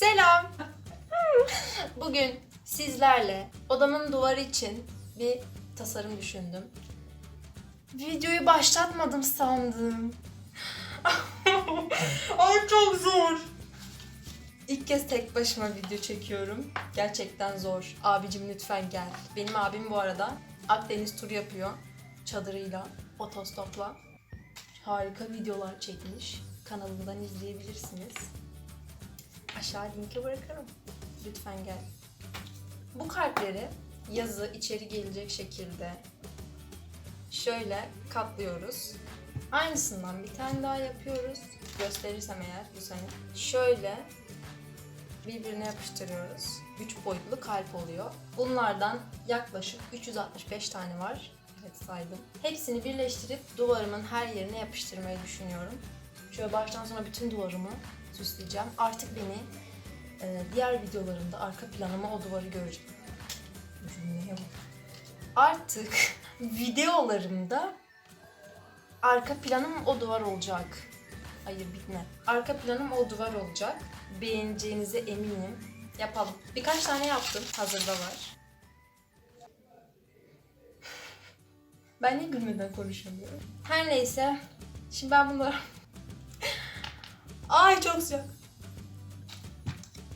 Selam. Bugün sizlerle odamın duvarı için bir tasarım düşündüm. Videoyu başlatmadım sandım. Ay çok zor. İlk kez tek başıma video çekiyorum. Gerçekten zor. Abicim lütfen gel. Benim abim bu arada Akdeniz turu yapıyor. Çadırıyla, otostopla. Harika videolar çekmiş. Kanalından izleyebilirsiniz. Aşağı linki bırakırım. Lütfen gel. Bu kalpleri yazı içeri gelecek şekilde şöyle katlıyoruz. Aynısından bir tane daha yapıyoruz. Gösterirsem eğer bu sene. Şöyle birbirine yapıştırıyoruz. 3 boyutlu kalp oluyor. Bunlardan yaklaşık 365 tane var. Evet saydım. Hepsini birleştirip duvarımın her yerine yapıştırmayı düşünüyorum. Şöyle baştan sona bütün duvarımı süsleyeceğim. Artık beni e, diğer videolarımda arka planıma o duvarı görecek. Cümleye bak. Artık videolarımda arka planım o duvar olacak. Hayır bitme. Arka planım o duvar olacak. Beğeneceğinize eminim. Yapalım. Birkaç tane yaptım. Hazırda var. Ben niye gülmeden konuşamıyorum? Her neyse. Şimdi ben bunları... Ay çok sıcak.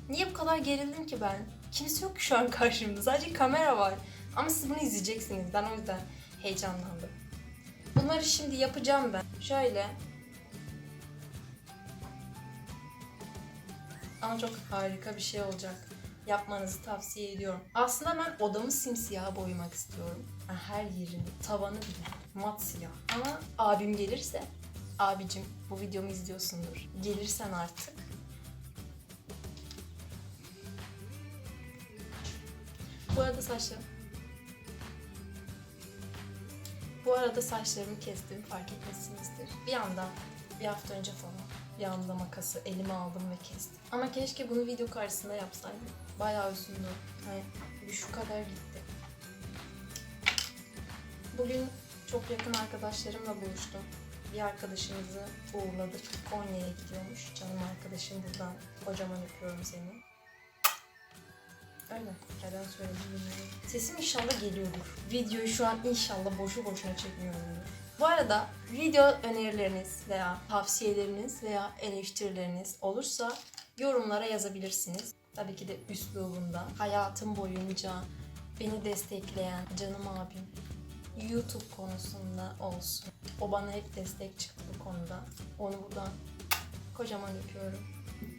Niye bu kadar gerildim ki ben? Kimse yok ki şu an karşımda. Sadece kamera var. Ama siz bunu izleyeceksiniz. Ben o yüzden heyecanlandım. Bunları şimdi yapacağım ben. Şöyle. Ama çok harika bir şey olacak. Yapmanızı tavsiye ediyorum. Aslında ben odamı simsiyah boyamak istiyorum. Her yerini, tavanı bile mat siyah. Ama abim gelirse, abicim bu videomu izliyorsundur. Gelirsen artık Bu arada saçlarım. Bu arada saçlarımı kestim fark etmişsinizdir. Bir anda, bir hafta önce falan bir anda makası elime aldım ve kestim. Ama keşke bunu video karşısında yapsaydım. Bayağı üzüldüm. Bir şu kadar gitti. Bugün çok yakın arkadaşlarımla buluştum. Bir arkadaşımızı uğurladık. Konya'ya gidiyormuş. Canım arkadaşım buradan kocaman öpüyorum seni. Öyle. Neden söyledim bilmiyorum. Sesim inşallah geliyordur. Videoyu şu an inşallah boşu boşuna çekmiyorumdur. Bu arada video önerileriniz veya tavsiyeleriniz veya eleştirileriniz olursa yorumlara yazabilirsiniz. Tabii ki de üslubunda. Hayatım boyunca beni destekleyen canım abim YouTube konusunda olsun. O bana hep destek çıktı bu konuda. Onu buradan kocaman öpüyorum.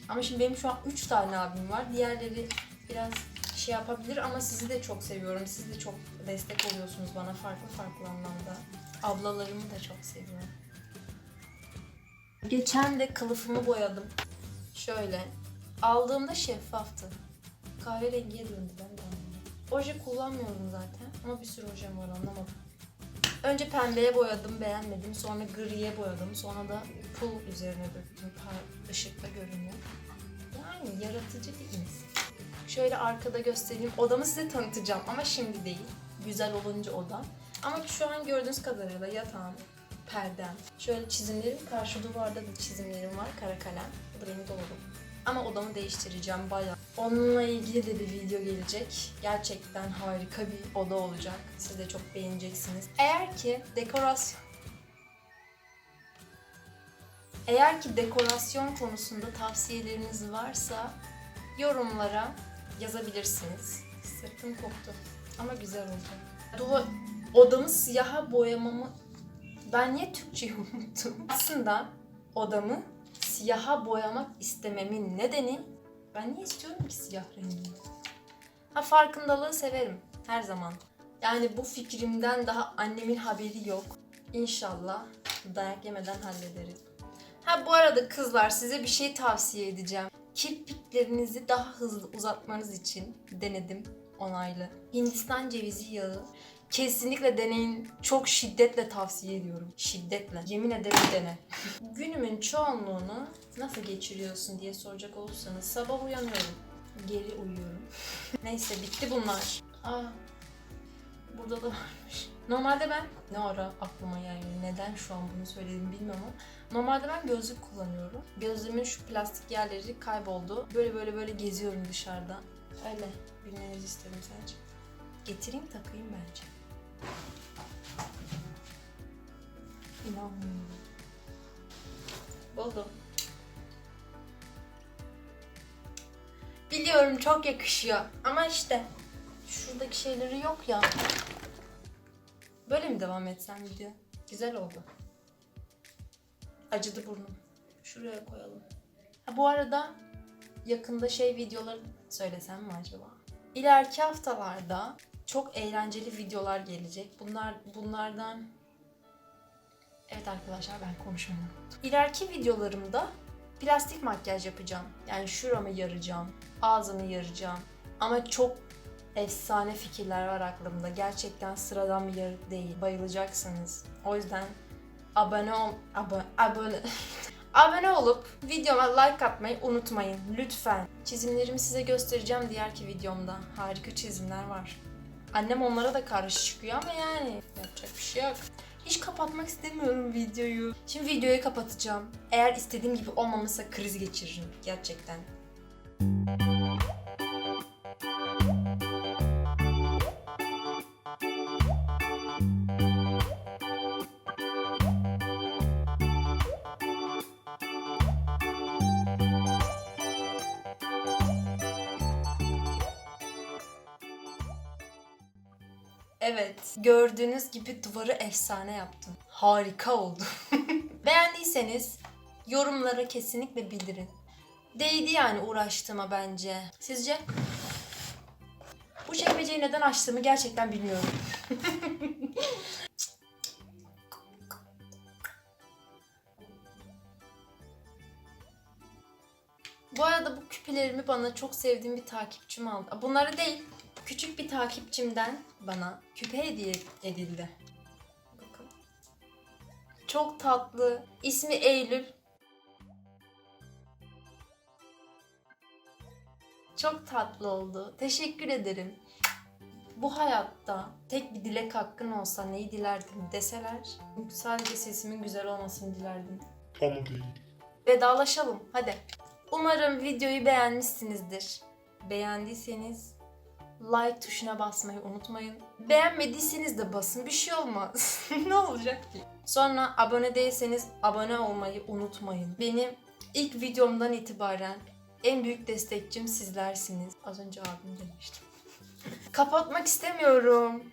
Ama şimdi benim şu an 3 tane abim var. Diğerleri biraz şey yapabilir ama sizi de çok seviyorum. Siz de çok destek oluyorsunuz bana farklı farklı anlamda. Ablalarımı da çok seviyorum. Geçen de kılıfımı boyadım. Şöyle. Aldığımda şeffaftı. Kahverengiye döndü ben de anlamadım. Oje kullanmıyorum zaten ama bir sürü ojem var anlamadım. Önce pembeye boyadım beğenmedim. Sonra griye boyadım. Sonra da pul üzerine döktüm. Par ışıkta görünüyor. Yani yaratıcı insan. Şöyle arkada göstereyim. Odamı size tanıtacağım ama şimdi değil. Güzel olunca oda. Ama şu an gördüğünüz kadarıyla yatağım, perdem. Şöyle çizimlerim, karşı duvarda da çizimlerim var, kara kalem. Bu da benim. Ama odamı değiştireceğim bayağı. Onunla ilgili de bir video gelecek. Gerçekten harika bir oda olacak. Siz de çok beğeneceksiniz. Eğer ki dekorasyon eğer ki dekorasyon konusunda tavsiyeleriniz varsa yorumlara yazabilirsiniz. Sırtım koptu ama güzel olacak. Duva, odamı siyaha boyamamı... Ben niye Türkçeyi unuttum? Aslında odamı siyaha boyamak istememin nedeni... Ben niye istiyorum ki siyah rengi? Ha farkındalığı severim her zaman. Yani bu fikrimden daha annemin haberi yok. İnşallah dayak yemeden hallederiz. Ha bu arada kızlar size bir şey tavsiye edeceğim. Kirpiklerinizi daha hızlı uzatmanız için denedim onaylı. Hindistan cevizi yağı kesinlikle deneyin. Çok şiddetle tavsiye ediyorum. Şiddetle. Yemin ederim dene. Günümün çoğunluğunu nasıl geçiriyorsun diye soracak olursanız sabah uyanıyorum. Geri uyuyorum. Neyse bitti bunlar. Aa, Burada da varmış. Normalde ben ne ara aklıma yani neden şu an bunu söyledim bilmiyorum ama normalde ben gözlük kullanıyorum. Gözlüğümün şu plastik yerleri kayboldu. Böyle böyle böyle geziyorum dışarıda. Öyle bilmenizi istedim sadece. Getireyim takayım bence. İnanmıyorum. Buldum. Biliyorum çok yakışıyor ama işte şuradaki şeyleri yok ya. Böyle mi devam etsem video? Güzel oldu. Acıdı burnum. Şuraya koyalım. Ha, bu arada yakında şey videoları söylesem mi acaba? İleriki haftalarda çok eğlenceli videolar gelecek. Bunlar bunlardan Evet arkadaşlar ben unuttum. İleriki videolarımda plastik makyaj yapacağım. Yani şuramı yaracağım, ağzımı yaracağım. Ama çok efsane fikirler var aklımda. Gerçekten sıradan bir yarı değil. Bayılacaksınız. O yüzden abone ol... Abo, abone... abone olup videoma like atmayı unutmayın. Lütfen. Çizimlerimi size göstereceğim diğerki videomda. Harika çizimler var. Annem onlara da karşı çıkıyor ama yani yapacak bir şey yok. Hiç kapatmak istemiyorum videoyu. Şimdi videoyu kapatacağım. Eğer istediğim gibi olmamışsa kriz geçiririm gerçekten. Evet, gördüğünüz gibi duvarı efsane yaptım. Harika oldu. Beğendiyseniz yorumlara kesinlikle bildirin. Değdi yani uğraştığıma bence. Sizce? Bu çekmeceyi neden açtığımı gerçekten bilmiyorum. Bu arada bu küpelerimi bana çok sevdiğim bir takipçim aldı. Bunları değil, küçük bir takipçimden bana küpe hediye edildi. Bakın. Çok tatlı. İsmi Eylül. Çok tatlı oldu. Teşekkür ederim. Bu hayatta tek bir dilek hakkın olsa neyi dilerdin deseler sadece sesimin güzel olmasını dilerdim. Ama değil. Vedalaşalım hadi. Umarım videoyu beğenmişsinizdir. Beğendiyseniz like tuşuna basmayı unutmayın. Beğenmediyseniz de basın bir şey olmaz. ne olacak ki? Sonra abone değilseniz abone olmayı unutmayın. Benim ilk videomdan itibaren en büyük destekçim sizlersiniz. Az önce abim demiştim. Kapatmak istemiyorum.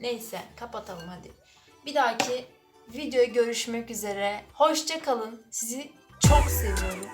Neyse kapatalım hadi. Bir dahaki videoya görüşmek üzere. Hoşça kalın. Sizi çok seviyorum.